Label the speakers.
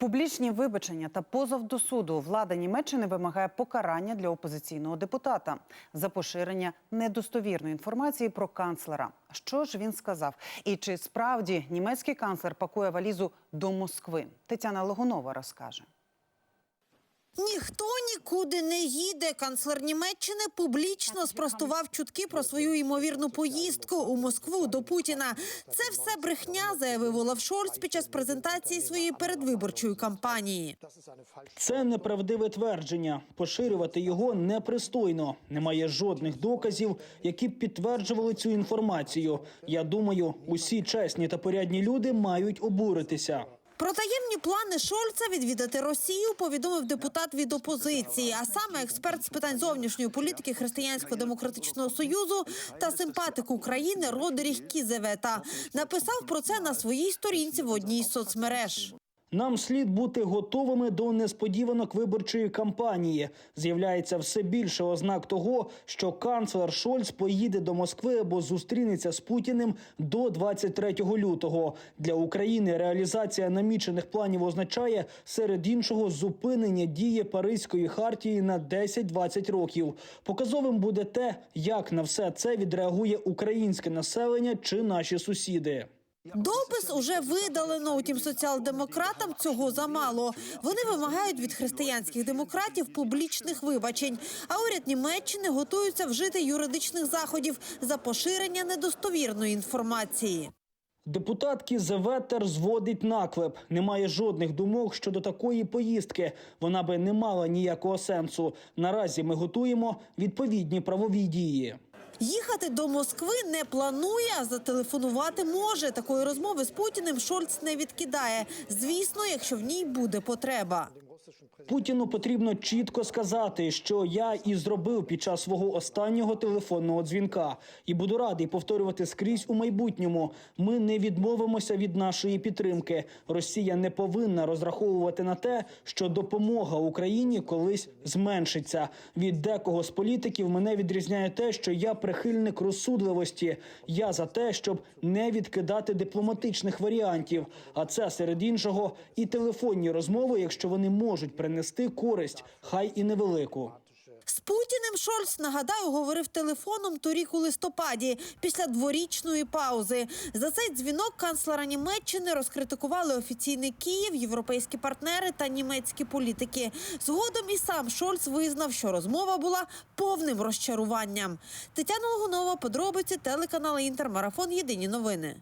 Speaker 1: Публічні вибачення та позов до суду влада Німеччини вимагає покарання для опозиційного депутата за поширення недостовірної інформації про канцлера. Що ж він сказав? І чи справді німецький канцлер пакує валізу до Москви? Тетяна Логунова розкаже.
Speaker 2: Ніхто нікуди не їде. Канцлер Німеччини публічно спростував чутки про свою ймовірну поїздку у Москву до Путіна. Це все брехня, заявив Олаф Шольц під час презентації своєї передвиборчої кампанії.
Speaker 3: Це неправдиве твердження. Поширювати його непристойно. Немає жодних доказів, які б підтверджували цю інформацію. Я думаю, усі чесні та порядні люди мають обуритися.
Speaker 2: Про таємні плани Шольца відвідати Росію повідомив депутат від опозиції, а саме експерт з питань зовнішньої політики Християнсько-демократичного союзу та симпатик України Родеріх Кізевета. Написав про це на своїй сторінці в одній з соцмереж.
Speaker 3: Нам слід бути готовими до несподіванок виборчої кампанії. З'являється все більше ознак того, що канцлер Шольц поїде до Москви або зустрінеться з Путіним до 23 лютого. Для України реалізація намічених планів означає серед іншого зупинення дії Паризької хартії на 10-20 років. Показовим буде те, як на все це відреагує українське населення чи наші сусіди.
Speaker 2: Допис уже видалено. Утім, соціал-демократам цього замало. Вони вимагають від християнських демократів публічних вибачень. А уряд Німеччини готується вжити юридичних заходів за поширення недостовірної інформації.
Speaker 3: Депутатки Зеветер зводить наклеп. Немає жодних думок щодо такої поїздки. Вона би не мала ніякого сенсу. Наразі ми готуємо відповідні правові дії.
Speaker 2: Їхати до Москви не планує, зателефонувати може. Такої розмови з Путіним Шольц не відкидає. Звісно, якщо в ній буде потреба.
Speaker 3: Путіну потрібно чітко сказати, що я і зробив під час свого останнього телефонного дзвінка, і буду радий повторювати скрізь у майбутньому. Ми не відмовимося від нашої підтримки. Росія не повинна розраховувати на те, що допомога Україні колись зменшиться. Від декого з політиків мене відрізняє те, що я прихильник розсудливості. Я за те, щоб не відкидати дипломатичних варіантів. А це серед іншого і телефонні розмови, якщо вони можуть принести користь, хай і невелику.
Speaker 2: З Путіним Шольц, нагадаю, говорив телефоном торік у листопаді після дворічної паузи. За цей дзвінок канцлера Німеччини розкритикували офіційний Київ, європейські партнери та німецькі політики. Згодом і сам Шольц визнав, що розмова була повним розчаруванням. Тетяна Логунова, подробиці телеканал Інтер, марафон Єдині новини.